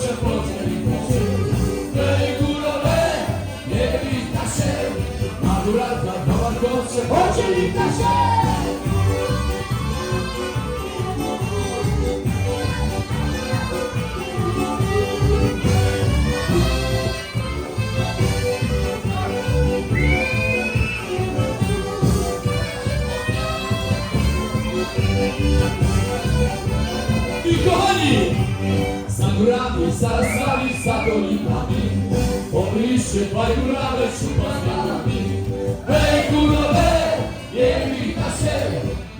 baba gocze, podzieli się Ej, górale, biegli kasę Na góralkach baba gocze, podzieli się I kochani, za górami, za lasami, za dolinami, pobliższe fajgurale, szupagami. Hej, górowe, nie wita się,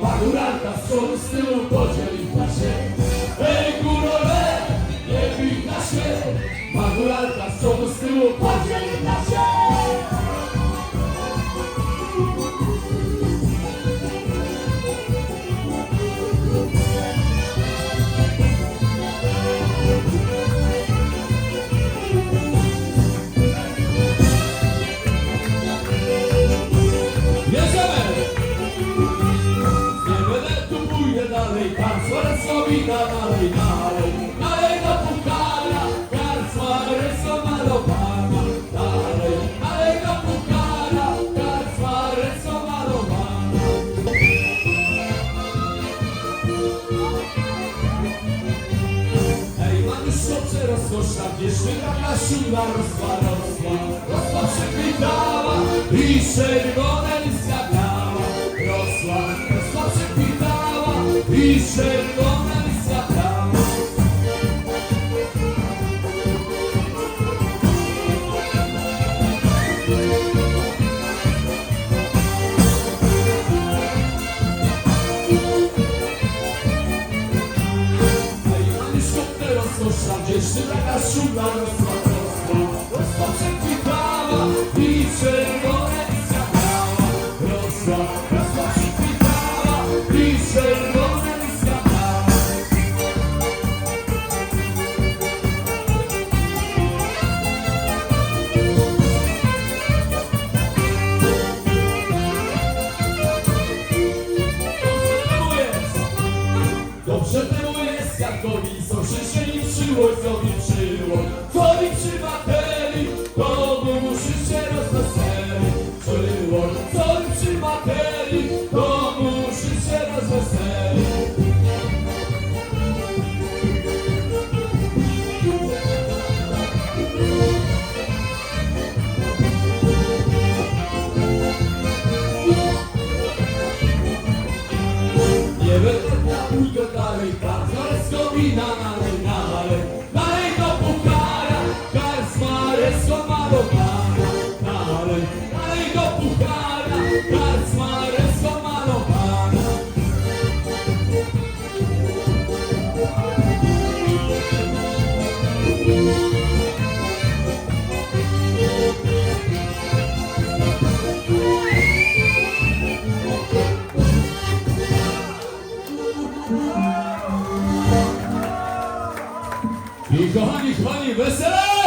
maguralka z przodu, z tyłu, podzieli się. Karcmarysowina dalej, dalej, do Pukara, Karcmarysowa do Pana, dalej, dalej do do Pana. Hej, mam już dobrze rozkosza, jeszcze taka siła rosła, rosła, rosła przekwitała i czerwone listka miała. Rosła, i czerwone rozkosza, jeszcze taka yourself You listen up!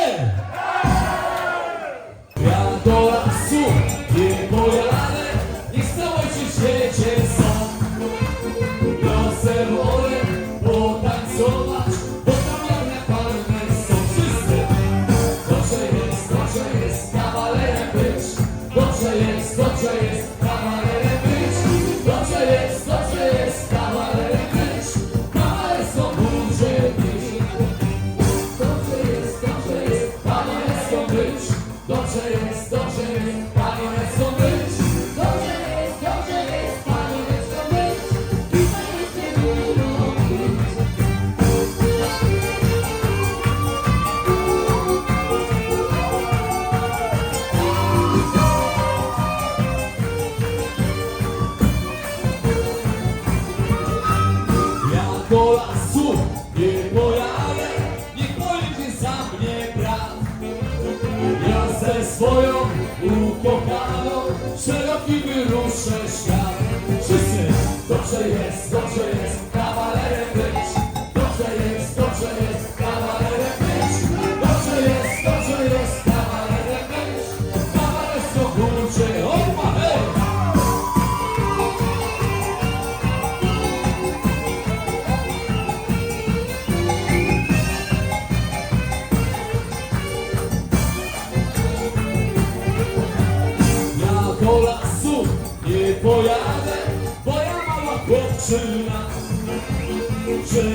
show your. Don't show your.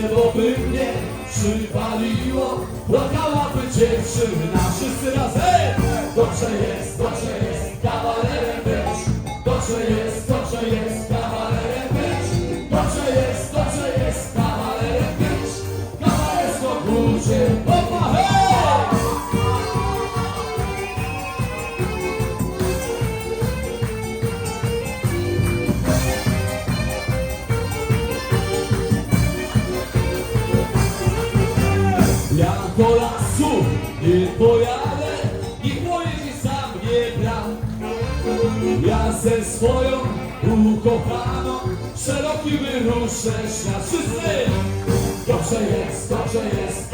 drzewo by mnie przywaliło. Płakałaby dziewczyna wszyscy razem. Dobrze jest, dobrze jest, kawalerem być Dobrze jest. Nie pojadę, niech boję się sam nie brak. Ja ze swoją ukochaną Szerokim wyruszę świat Wszyscy! Dobrze jest, dobrze jest.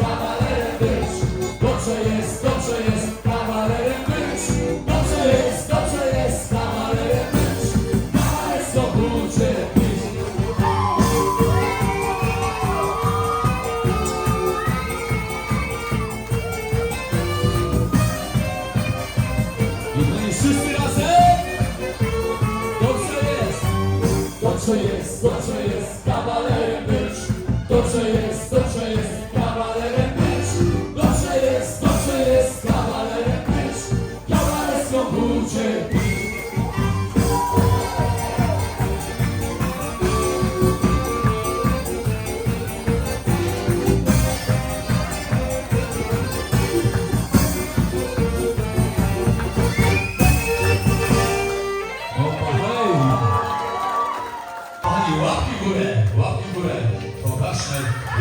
Kochani, łapki górę, łapki górę. Pokażmy,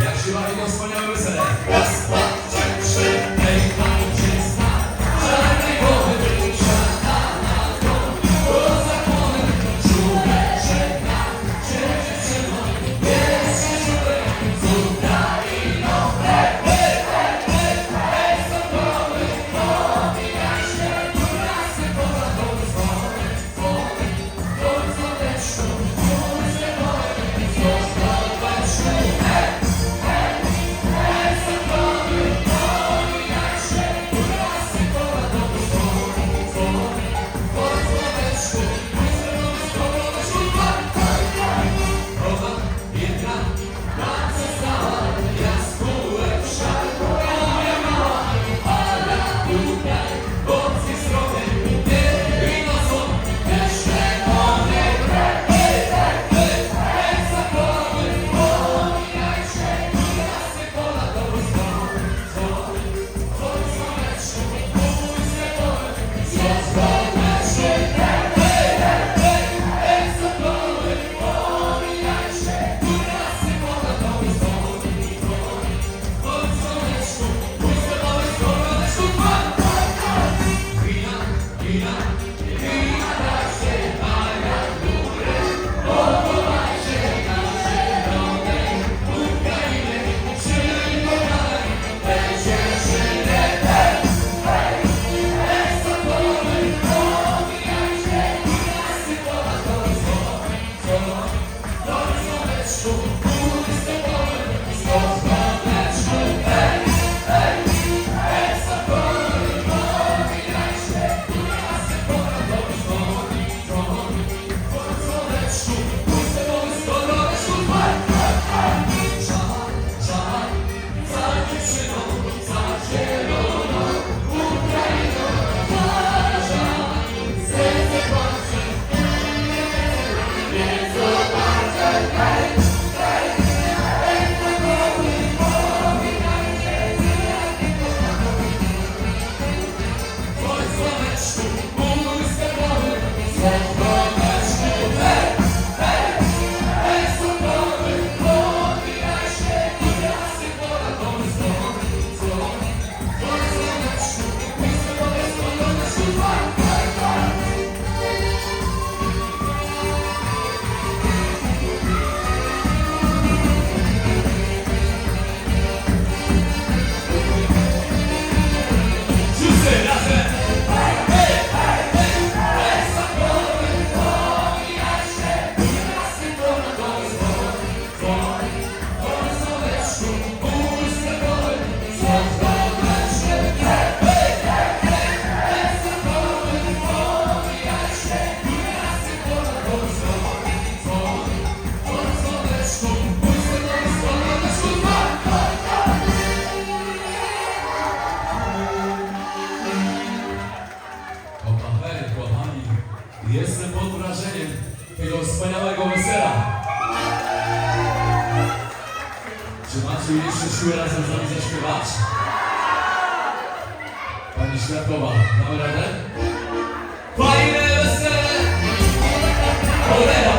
jak się bawi to wspaniały weselek. Raz, dwa, trzech, trzy. Jestem pod wrażeniem tego wspaniałego wesela. Czy macie jeszcze siłę razem z nami zaśpiewać? Pani Ślepkowa, damy radę? Fajne wesele! Cholera,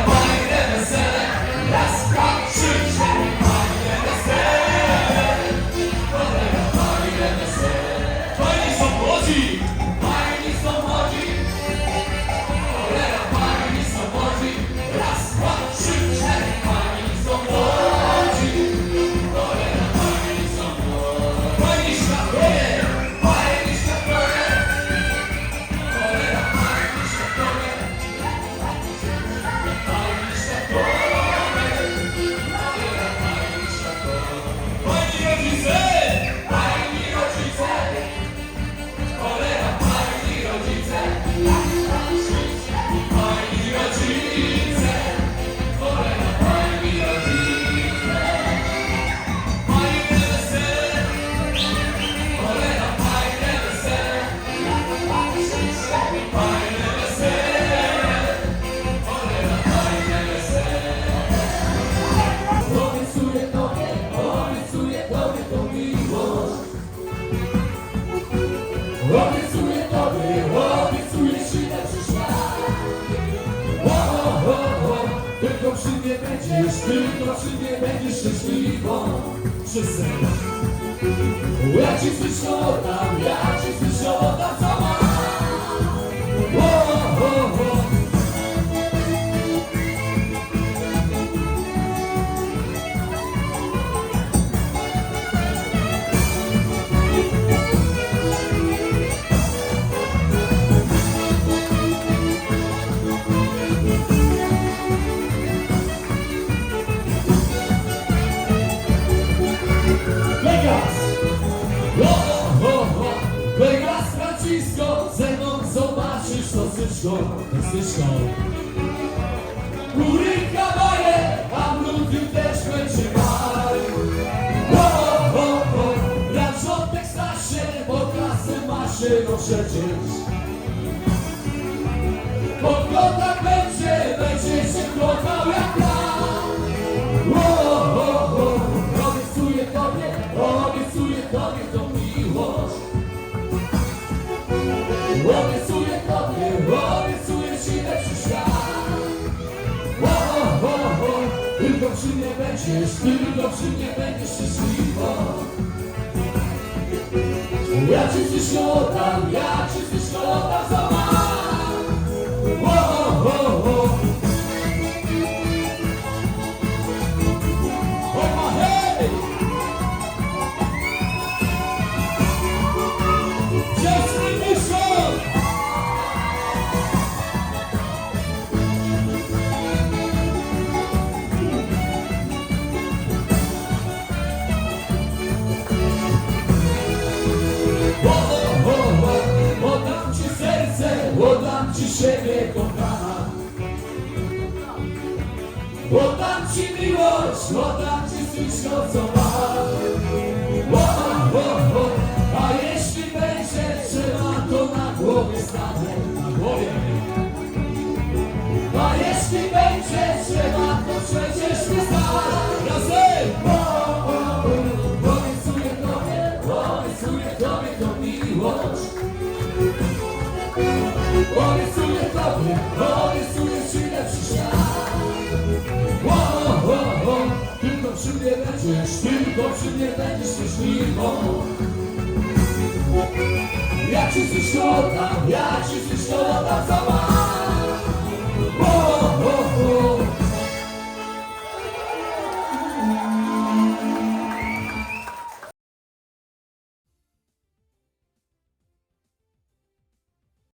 Ja ci wszystko oddam, ja ci zobaczysz to styżką, to styżką. Góry kawaje, a ludy też będzie maj. O, o, o! Raczątek starszy, bo klasy ma się, no przecież. Podglądach będzie, tylko przy mnie będziesz, tylko przy mnie będziesz szczęśliwą. Ja ci wszystko oddam, ja ci wszystko oddam, co mam. Oddam ci siebie, kochana. Oddam ci miłość, oddam ci wszystko, co mam. O, o, o, a jeśli będzie trzeba, to na głowie stanę, na głowie. A jeśli będzie trzeba, to przecież nie stanę. Razem! O, o, o, tobie, obiecuję tobie tą miłość. Obiecuję tobie, obiecuję ci lepszy świat. O, o, o, tylko przy mnie będziesz, tylko przy mnie będziesz szczęśliwą. Ja ci wszystko oddam, ja ci wszystko oddam, co mam. O,